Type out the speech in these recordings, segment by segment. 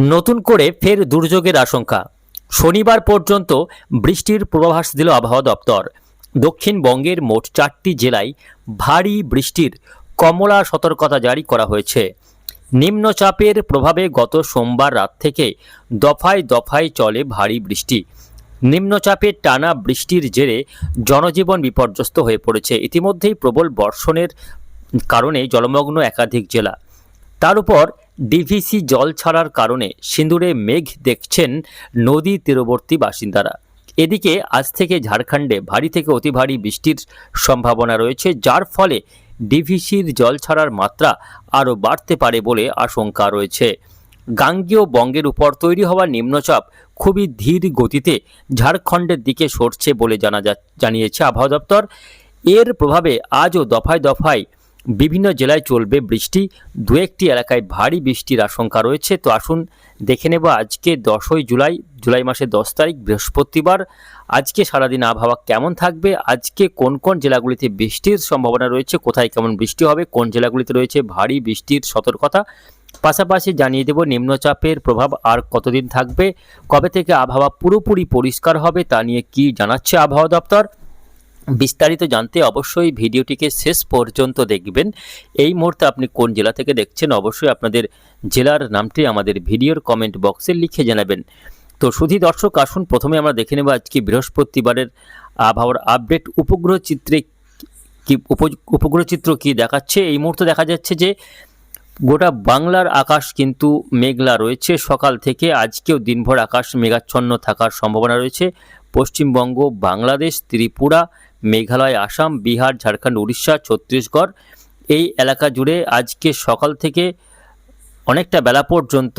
নতুন করে ফের দুর্যোগের আশঙ্কা। শনিবার পর্যন্ত বৃষ্টির পূর্বাভাস দিল আবহাওয়া দপ্তর। দক্ষিণবঙ্গের মোট চারটি জেলায় ভারী বৃষ্টির কমলা সতর্কতা জারি করা হয়েছে। নিম্নচাপের প্রভাবে গত সোমবার রাত থেকে দফায় দফায় চলে ভারী বৃষ্টি। নিম্নচাপের টানা বৃষ্টির জেরে জনজীবন বিপর্যস্ত হয়ে পড়েছে। ইতিমধ্যেই প্রবল বর্ষণের কারণে জলমগ্ন একাধিক জেলা। তার উপর ডিভিসি জল ছাড়ার কারণে সিঁদুরে মেঘ দেখছেন নদী তীরবর্তী বাসিন্দারা। এদিকে আজ থেকে ঝাড়খণ্ডে ভারী থেকে অতি ভারী বৃষ্টির সম্ভাবনা রয়েছে, যার ফলে ডিভিসির জল ছাড়ার মাত্রা আরও বাড়তে পারে বলে আশঙ্কা রয়েছে। গাঙ্গেয় বঙ্গের উপর তৈরি হওয়া নিম্নচাপ খুবই ধীর গতিতে ঝাড়খণ্ডের দিকে সরছে বলে জানা যা, জানিয়েছে আবহাওয়া দপ্তর। এর প্রভাবে আজও দফায় দফায় বিভিন্ন জেলায় চলবে বৃষ্টি। দু একটি এলাকায় ভারী বৃষ্টির আশঙ্কা রয়েছে। তো আসুন দেখে নেব আজকে দশই জুলাই জুলাই মাসের দশ তারিখ, বৃহস্পতিবার। আজকে সারাদিন আবহাওয়া কেমন থাকবে? আজকে কোন কোন জেলাগুলিতে বৃষ্টির সম্ভাবনা রয়েছে? কোথায় কেমন বৃষ্টি হবে? কোন জেলাগুলিতে রয়েছে ভারী বৃষ্টির সতর্কতা? পাশাপাশি জানিয়ে দেব নিম্নচাপের প্রভাব আর কতদিন থাকবে? কবে থেকে আবহাওয়া পুরোপুরি পরিষ্কার হবে তা নিয়ে কি জানাচ্ছে আবহাওয়া দপ্তর? বিস্তারিত জানতে অবশ্যই ভিডিওটিকে শেষ পর্যন্ত দেখবেন। এই মুহূর্তে আপনি কোন জেলা থেকে দেখছেন, অবশ্যই আপনাদের জেলার নামটি আমাদের ভিডিওর কমেন্ট বক্সে লিখে জানাবেন। তো শুধু দর্শক, আসুন প্রথমে আমরা দেখে নেব আজকে বৃহস্পতিবারের আবহাওয়ার আপডেট উপগ্রহ চিত্রে কি, উপ- উপগ্রহ চিত্র কি দেখাচ্ছে? এই মুহূর্তে দেখা যাচ্ছে যে গোটা বাংলার আকাশ কিন্তু মেঘলা রয়েছে। সকাল থেকে আজকেও দিনভর আকাশ মেঘাচ্ছন্ন থাকার সম্ভাবনা রয়েছে। পশ্চিমবঙ্গ, বাংলাদেশ, ত্রিপুরা মেঘালয়, আসাম, বিহার, ঝাড়খণ্ড, উড়িষ্যা, ছত্তিশগড়, এই এলাকা জুড়ে আজকে সকাল থেকে অনেকটা বেলা পর্যন্ত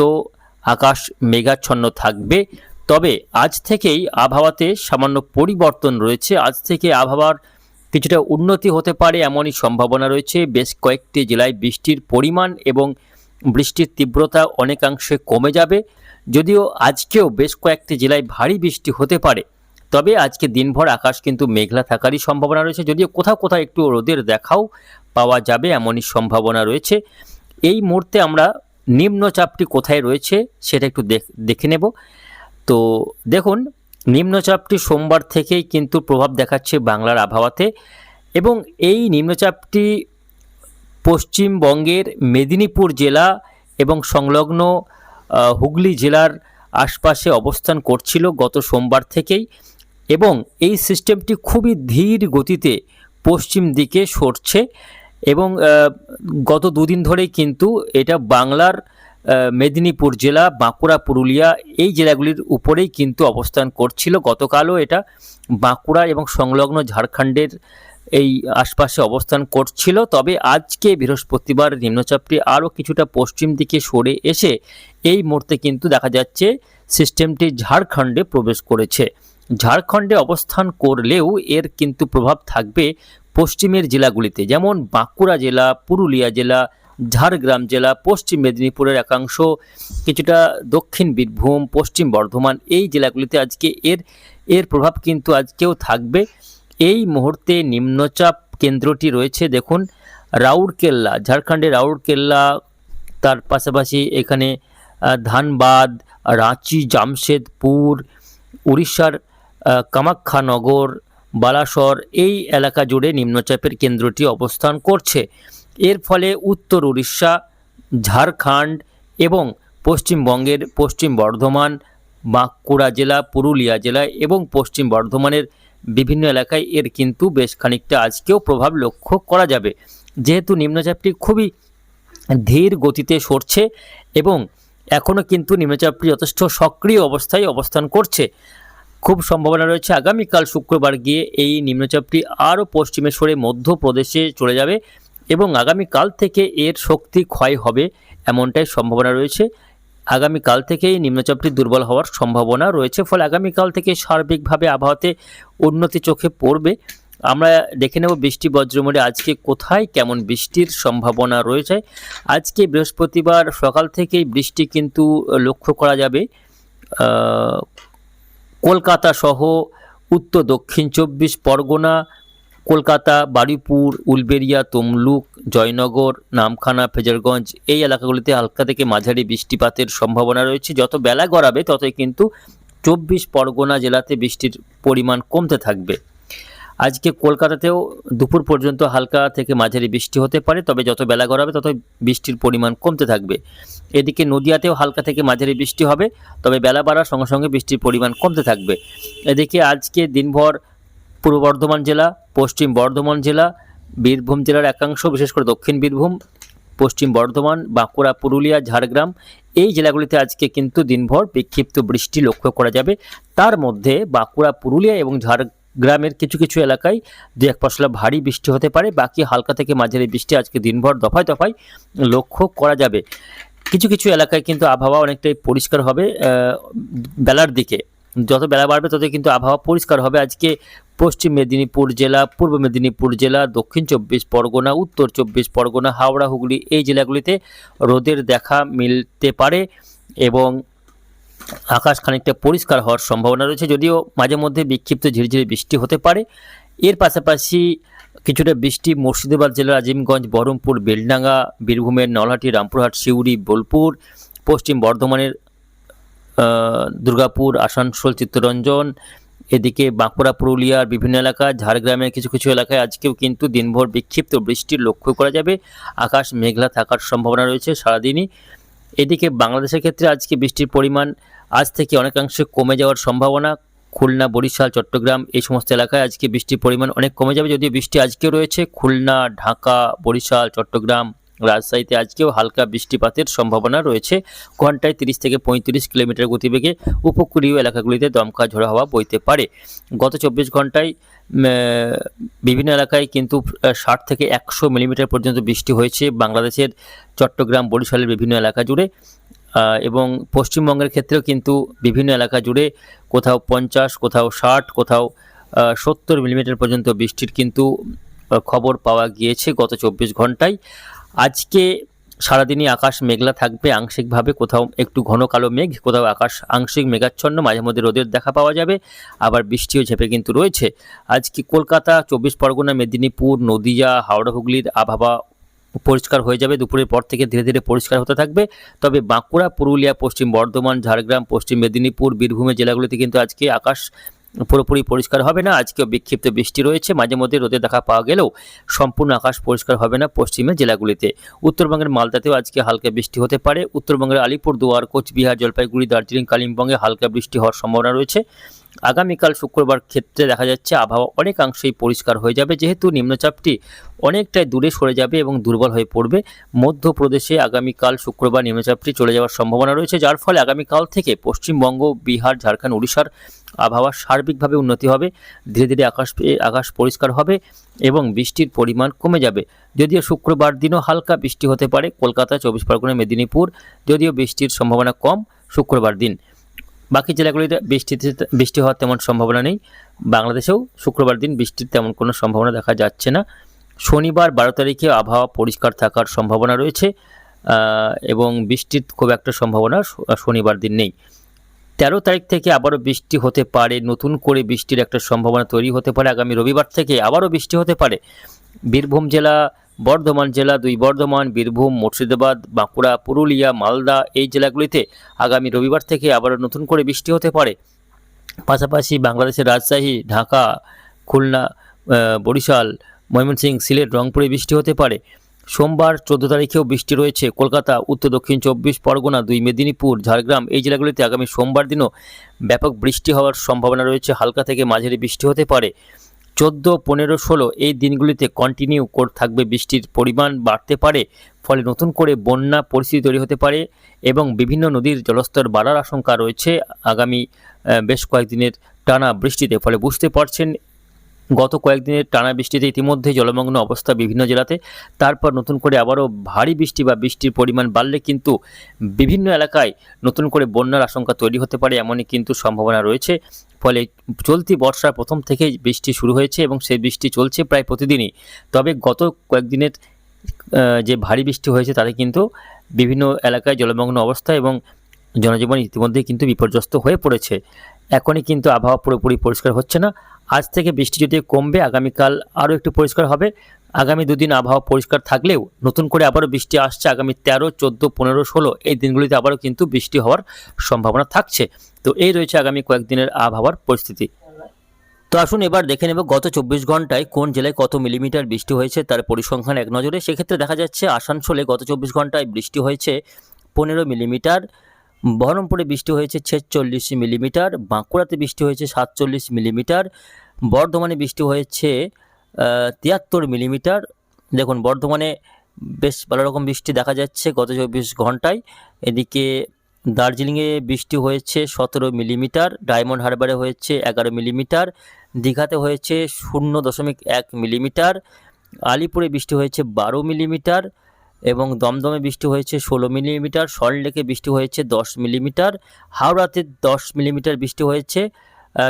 আকাশ মেঘাচ্ছন্ন থাকবে। তবে আজ থেকেই আবহাওয়াতে সামান্য পরিবর্তন রয়েছে। আজ থেকে আবহাওয়ার কিছুটা উন্নতি হতে পারে এমনই সম্ভাবনা রয়েছে। বেশ কয়েকটি জেলায় বৃষ্টির পরিমাণ এবং বৃষ্টির তীব্রতা অনেকাংশে কমে যাবে। যদিও আজকেও বেশ কয়েকটি জেলায় ভারী বৃষ্টি হতে পারে। তবে আজকে দিনভর আকাশ কিন্তু মেঘলা থাকারই সম্ভাবনা রয়েছে। যদিও কোথাও কোথাও একটু রোদের দেখাও পাওয়া যাবে, এমনই সম্ভাবনা রয়েছে। এই মুহূর্তে আমরা নিম্নচাপটি কোথায় রয়েছে সেটা একটু দেখ- নেব। তো দেখুন, নিম্নচাপটি সোমবার থেকেই কিন্তু প্রভাব দেখাচ্ছে বাংলার আবহাওয়াতে এবং এই নিম্নচাপটি পশ্চিমবঙ্গের মেদিনীপুর জেলা এবং সংলগ্ন হুগলি জেলার আশপাশে অবস্থান করছিল গত সোমবার থেকেই। এবং এই সিস্টেমটি খুবই ধীর গতিতে পশ্চিম দিকে সরছে এবং গত দুদিন ধরেই কিন্তু এটা বাংলার মেদিনীপুর জেলা, বাঁকুড়া, পুরুলিয়া এই জেলাগুলির উপরেই কিন্তু অবস্থান করছিল। গতকালও এটা বাঁকুড়া এবং সংলগ্ন ঝাড়খণ্ডের এই আশপাশে অবস্থান করছিল। তবে আজকে বৃহস্পতিবার নিম্নচাপটি আরও কিছুটা পশ্চিম দিকে সরে এসে এই মুহূর্তে কিন্তু দেখা যাচ্ছে সিস্টেমটি ঝাড়খণ্ডে প্রবেশ করেছে। ঝাড়খণ্ডে অবস্থান করলেও এর কিন্তু প্রভাব থাকবে পশ্চিমের জেলাগুলিতে, যেমন বাঁকুড়া জেলা, পুরুলিয়া জেলা, ঝাড়গ্রাম জেলা, পশ্চিম মেদিনীপুরের একাংশ, কিছুটা দক্ষিণ বীরভূম, পশ্চিম বর্ধমান, এই জেলাগুলিতে আজকে এর এর প্রভাব কিন্তু আজকেও থাকবে। এই মুহূর্তে নিম্নচাপ কেন্দ্রটি রয়েছে, দেখুন, রাউরকেল্লা ঝাড়খণ্ডের রাউরকেল্লা, তার পাশাপাশি এখানে ধানবাদ, রাঁচি, জামশেদপুর, উড়িষ্যার কামাখ্যানগর, বালাসর এই এলাকা জুড়ে নিম্নচাপের কেন্দ্রটি অবস্থান করছে। এর ফলে উত্তর উড়িষ্যা, ঝাড়খণ্ড এবং পশ্চিমবঙ্গের পশ্চিম বর্ধমান, বাঁকুড়া জেলা, পুরুলিয়া জেলা এবং পশ্চিম বর্ধমানের বিভিন্ন এলাকায় এর কিন্তু বেশ খানিকটা আজকেও প্রভাব লক্ষ্য করা যাবে। যেহেতু নিম্নচাপটি খুবই ধীর গতিতে সরছে এবং এখনও কিন্তু নিম্নচাপটি যথেষ্ট সক্রিয় অবস্থায় অবস্থান করছে। খুব সম্ভাবনা রয়েছে আগামীকাল শুক্রবার গিয়ে এই নিম্নচাপটি আরও পশ্চিমে সরে মধ্যপ্রদেশে চলে যাবে এবং আগামীকাল থেকে এর শক্তি ক্ষয় হবে এমনটাই সম্ভাবনা রয়েছে। আগামীকাল থেকেই নিম্নচাপটি দুর্বল হওয়ার সম্ভাবনা রয়েছে, ফলে আগামীকাল থেকে সার্বিকভাবে আবহাওয়াতে উন্নতি চোখে পড়বে। আমরা দেখে নেব বৃষ্টি বজ্রমুড়ে আজকে কোথায় কেমন বৃষ্টির সম্ভাবনা রয়েছে। আজকে বৃহস্পতিবার সকাল থেকেই বৃষ্টি কিন্তু লক্ষ্য করা যাবে। কলকাতা সহ উত্তর দক্ষিণ চব্বিশ পরগনা, কলকাতা, বারুইপুর, উলবেরিয়া, তমলুক, জয়নগর, নামখানা, ফেজারগঞ্জ এই এলাকাগুলিতে হালকা থেকে মাঝারি বৃষ্টিপাতের সম্ভাবনা রয়েছে। যত বেলা গড়াবে ততই কিন্তু চব্বিশ পরগনা জেলাতে বৃষ্টির পরিমাণ কমতে থাকবে। আজকে কলকাতাতেও দুপুর পর্যন্ত হালকা থেকে মাঝারি বৃষ্টি হতে পারে, তবে যত বেলা গড়াবে তত বৃষ্টির পরিমাণ কমতে থাকবে। এদিকে নদিয়াতেও হালকা থেকে মাঝারি বৃষ্টি হবে, তবে বেলা বাড়ার সঙ্গে সঙ্গে বৃষ্টির পরিমাণ কমতে থাকবে। এদিকে আজকে দিনভর পূর্ব বর্ধমান জেলা, পশ্চিম বর্ধমান জেলা, বীরভূম জেলার একাংশ, বিশেষ করে দক্ষিণ বীরভূম, পশ্চিম বর্ধমান, বাঁকুড়া, পুরুলিয়া, ঝাড়গ্রাম, এই জেলাগুলিতে আজকে কিন্তু দিনভর বিক্ষিপ্ত বৃষ্টি লক্ষ্য করা যাবে। তার মধ্যে বাঁকুড়া, পুরুলিয়া এবং ঝাড়গ্রামের কিছু কিছু এলাকায় দু এক পশলা ভারী বৃষ্টি হতে পারে, বাকি হালকা থেকে মাঝারি বৃষ্টি আজকে দিনভর দফায় দফায় লক্ষ্য করা যাবে। কিছু কিছু এলাকায় কিন্তু আবহাওয়া অনেকটাই পরিষ্কার হবে বেলার দিকে। যত বেলা বাড়বে তত কিন্তু আবহাওয়া পরিষ্কার হবে। আজকে পশ্চিম মেদিনীপুর জেলা, পূর্ব মেদিনীপুর জেলা, দক্ষিণ চব্বিশ পরগনা, উত্তর চব্বিশ পরগনা, হাওড়া, হুগলি এই জেলাগুলিতে রোদের দেখা মিলতে পারে এবং আকাশ খানিকটা পরিষ্কার হওয়ার সম্ভাবনা রয়েছে, যদিও মাঝে মধ্যে বিক্ষিপ্ত ঝিরিঝিরি বৃষ্টি হতে পারে। এর পাশাপাশি কিছুটা বৃষ্টি মুর্শিদাবাদ জেলার আজিমগঞ্জ, বহরমপুর, বেলডাঙ্গা, বীরভূমের নলহাটি, রামপুরহাট, সিউড়ি, বোলপুর, পশ্চিম বর্ধমানের দুর্গাপুর, আসানসোল, চিত্তরঞ্জন, এদিকে বাঁকুড়া পুরুলিয়ার বিভিন্ন এলাকা, ঝাড়গ্রামের কিছু কিছু এলাকায় আজকেও কিন্তু দিনভর বিক্ষিপ্ত বৃষ্টির লক্ষ্য করা যাবে। আকাশ মেঘলা থাকার সম্ভাবনা রয়েছে সারাদিনই। এদিকে বাংলাদেশের ক্ষেত্রে আজকে বৃষ্টির পরিমাণ আজ থেকে অনেকাংশে কমে যাওয়ার সম্ভাবনা। খুলনা, বরিশাল, চট্টগ্রাম এই সমস্ত এলাকায় আজকে বৃষ্টির পরিমাণ অনেক কমে যাবে। যদিও বৃষ্টি আজকেও রয়েছে, খুলনা, ঢাকা, বরিশাল, চট্টগ্রাম, রাজশাহীতে আজকেও হালকা বৃষ্টিপাতের সম্ভাবনা রয়েছে। ঘন্টায় তিরিশ থেকে পঁয়ত্রিশ কিলোমিটার গতিবেগে উপকূলীয় এলাকাগুলিতে দমকা ঝোড়ো হাওয়া বইতে পারে। গত চব্বিশ ঘন্টায় বিভিন্ন এলাকায় কিন্তু ষাট থেকে একশো মিলিমিটার পর্যন্ত বৃষ্টি হয়েছে। বাংলাদেশের চট্টগ্রাম, বরিশালের বিভিন্ন এলাকা জুড়ে। এবং পশ্চিমবঙ্গের ক্ষেত্রেও কিন্তু বিভিন্ন এলাকা জুড়ে কোথাও পঞ্চাশ, কোথাও ষাট, কোথাও সত্তর মিলিমিটার পর্যন্ত বৃষ্টির কিন্তু খবর পাওয়া গিয়েছে গত চব্বিশ ঘন্টায়। আজকে সারাদিনই আকাশ মেঘলা থাকবে আংশিকভাবে, কোথাও একটু ঘন কালো মেঘ, কোথাও আকাশ আংশিক মেঘাচ্ছন্ন, মাঝে মধ্যে রোদের দেখা পাওয়া যাবে, আবার বৃষ্টিও ঝেপে কিন্তু রয়েছে। আজকে কলকাতা, চব্বিশ পরগনা, মেদিনীপুর, নদিয়া, হাওড়া, হুগলির আবহাওয়া পরিষ্কার হয়ে যাবে, দুপুরের পর থেকে ধীরে ধীরে পরিষ্কার হতে থাকবে। তবে বাঁকুড়া, পুরুলিয়া, পশ্চিম বর্ধমান, ঝাড়গ্রাম, পশ্চিম মেদিনীপুর বীরভূমের জেলাগুলিতে কিন্তু আজকে আকাশ পুরোপুরি পরিষ্কার হবে না। আজকেও বিক্ষিপ্ত বৃষ্টি রয়েছে। মাঝে মধ্যে রোদে দেখা পাওয়া গেলেও সম্পূর্ণ আকাশ পরিষ্কার হবে না পশ্চিমের জেলাগুলিতে। উত্তরবঙ্গের মালদাতেও আজকে হালকা বৃষ্টি হতে পারে। উত্তরবঙ্গের আলিপুরদুয়ার, কোচবিহার, জলপাইগুড়ি, দার্জিলিং, কালিম্পংয়ে হালকা বৃষ্টি হওয়ার সম্ভাবনা রয়েছে। আগামীকাল শুক্রবার ক্ষেত্রে দেখা যাচ্ছে আবহাওয়া অনেকাংশেই পরিষ্কার হয়ে যাবে। যেহেতু নিম্নচাপটি অনেকটাই দূরে সরে যাবে এবং দুর্বল হয়ে পড়বে, মধ্যপ্রদেশে আগামীকাল শুক্রবার নিম্নচাপটি চলে যাওয়ার সম্ভাবনা রয়েছে, যার ফলে আগামীকাল থেকে পশ্চিমবঙ্গ, বিহার, ঝাড়খণ্ড উড়িষ্যার আবহাওয়া সার্বিকভাবে উন্নতি হবে, ধীরে ধীরে আকাশ আকাশ পরিষ্কার হবে এবং বৃষ্টির পরিমাণ কমে যাবে। যদিও শুক্রবার দিনও হালকা বৃষ্টি হতে পারে, কলকাতা, চব্বিশ পরগনা, মেদিনীপুর, যদিও বৃষ্টির সম্ভাবনা কম শুক্রবার দিন। বাকি জেলাগুলিতে বৃষ্টিতে বৃষ্টি হওয়ার তেমন সম্ভাবনা নেই। বাংলাদেশেও শুক্রবার দিন বৃষ্টির তেমন কোনো সম্ভাবনা দেখা যাচ্ছে না। শনিবার বারো তারিখে আবহাওয়া পরিষ্কার থাকার সম্ভাবনা রয়েছে এবং বৃষ্টির খুব একটা সম্ভাবনা শনিবার দিন নেই। তেরো তারিখ থেকে আবারও বৃষ্টি হতে পারে, নতুন করে বৃষ্টির একটা সম্ভাবনা তৈরি হতে পারে। আগামী রবিবার থেকে আবারও বৃষ্টি হতে পারে। বীরভূম জেলা বর্ধমান জেলা দুই বর্ধমান, বীরভূম, মুর্শিদাবাদ, বাঁকুড়া, পুরুলিয়া, মালদা এই জেলাগুলিতে আগামী রবিবার থেকে আবারও নতুন করে বৃষ্টি হতে পারে। পাশাপাশি বাংলাদেশের রাজশাহী, ঢাকা, খুলনা বরিশাল, ময়মনসিংহ, সিলেট, রংপুরে বৃষ্টি হতে পারে। সোমবার চোদ্দ তারিখেও বৃষ্টি রয়েছে। কলকাতা, উত্তর দক্ষিণ চব্বিশ পরগনা, দুই মেদিনীপুর, ঝাড়গ্রাম এই জেলাগুলিতে আগামী সোমবার দিনও ব্যাপক বৃষ্টি হওয়ার সম্ভাবনা রয়েছে। হালকা থেকে মাঝারি বৃষ্টি হতে পারে। চোদ্দ, পনেরো, ষোলো এই দিনগুলিতে কন্টিনিউ করে থাকবে বৃষ্টির পরিমাণ বাড়তে পারে, ফলে নতুন করে বন্যা পরিস্থিতি তৈরি হতে পারে এবং বিভিন্ন নদীর জলস্তর বাড়ার আশঙ্কা রয়েছে। আগামী বেশ কয়েকদিনের টানা বৃষ্টিতে, ফলে বুঝতে পারছেন গত কয়েকদিনের টানা বৃষ্টিতে ইতিমধ্যে জলমগ্ন অবস্থা বিভিন্ন জেলাতে। তারপর নতুন করে আবারও ভারী বৃষ্টি বা বৃষ্টির পরিমাণ বাড়লে কিন্তু বিভিন্ন এলাকায় নতুন করে বন্যার আশঙ্কা তৈরি হতে পারে এমনই কিন্তু সম্ভাবনা রয়েছে। ফলে চলতি বর্ষার প্রথম থেকেই বৃষ্টি শুরু হয়েছে এবং সেই বৃষ্টি চলছে প্রায় প্রতিদিনই। তবে গত কয়েকদিনের যে ভারী বৃষ্টি হয়েছে তাতে কিন্তু বিভিন্ন এলাকায় জলমগ্ন অবস্থা এবং জনজীবন ইতিমধ্যেই কিন্তু বিপর্যস্ত হয়ে পড়েছে। এখনই কিন্তু আবহাওয়া পুরোপুরি পরিষ্কার হচ্ছে না। আজ থেকে বৃষ্টি যদি কমবে, আগামীকাল আরও একটু পরিষ্কার হবে। আগামী দুদিন আবহাওয়া পরিষ্কার থাকলেও নতুন করে আবারও বৃষ্টি আসছে আগামী তেরো, চোদ্দ, পনেরো, ষোলো, এই দিনগুলিতে আবারও কিন্তু বৃষ্টি হওয়ার সম্ভাবনা থাকছে। তো এই রয়েছে আগামী কয়েকদিনের আবহাওয়ার পরিস্থিতি। তো আসুন এবার দেখে নেব গত চব্বিশ ঘন্টায় কোন জেলায় কত মিলিমিটার বৃষ্টি হয়েছে, তার পরিসংখ্যান এক নজরে। সেক্ষেত্রে দেখা যাচ্ছে আসানসোলে গত চব্বিশ ঘন্টায় বৃষ্টি হয়েছে পনেরো মিলিমিটার, বহরমপুরে বৃষ্টি হয়েছে ছেচল্লিশ মিলিমিটার, বাঁকুড়াতে বৃষ্টি হয়েছে সাতচল্লিশ মিলিমিটার বর্ধমানে বৃষ্টি হয়েছে তিয়াত্তর মিলিমিটার। দেখুন, বর্ধমানে বেশ ভালো রকম বৃষ্টি দেখা যাচ্ছে গত চব্বিশ ঘন্টায়। এদিকে দার্জিলিংয়ে বৃষ্টি হয়েছে সতেরো মিলিমিটার, ডায়মন্ড হারবারে হয়েছে এগারো মিলিমিটার, দীঘাতে হয়েছে শূন্য দশমিক এক মিলিমিটার, আলিপুরে বৃষ্টি হয়েছে বারো মিলিমিটার এবং দমদমে বৃষ্টি হয়েছে ষোলো মিলিমিটার, সল্টলেকে বৃষ্টি হয়েছে দশ মিলিমিটার, হাওড়াতে দশ মিলিমিটার বৃষ্টি হয়েছে।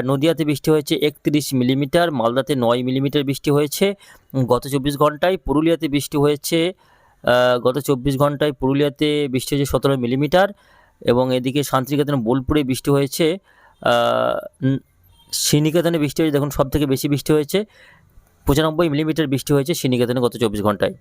নদিয়াতে বৃষ্টি হয়েছে একত্রিশ মিলিমিটার, মালদাতে নয় মিলিমিটার বৃষ্টি হয়েছে। গত চব্বিশ ঘন্টায় পুরুলিয়াতে বৃষ্টি হয়েছে গত চব্বিশ ঘন্টায় পুরুলিয়াতে বৃষ্টি হয়েছে সতেরো মিলিমিটার এবং এদিকে শান্তিনিকেতন, বোলপুরে বৃষ্টি হয়েছে শ্রীনিকেতনে বৃষ্টি হয়েছে, দেখুন সব থেকে বেশি বৃষ্টি হয়েছে, পঁচানব্বই মিলিমিটার বৃষ্টি হয়েছে শ্রীনিকেতনে গত চব্বিশ ঘন্টায়।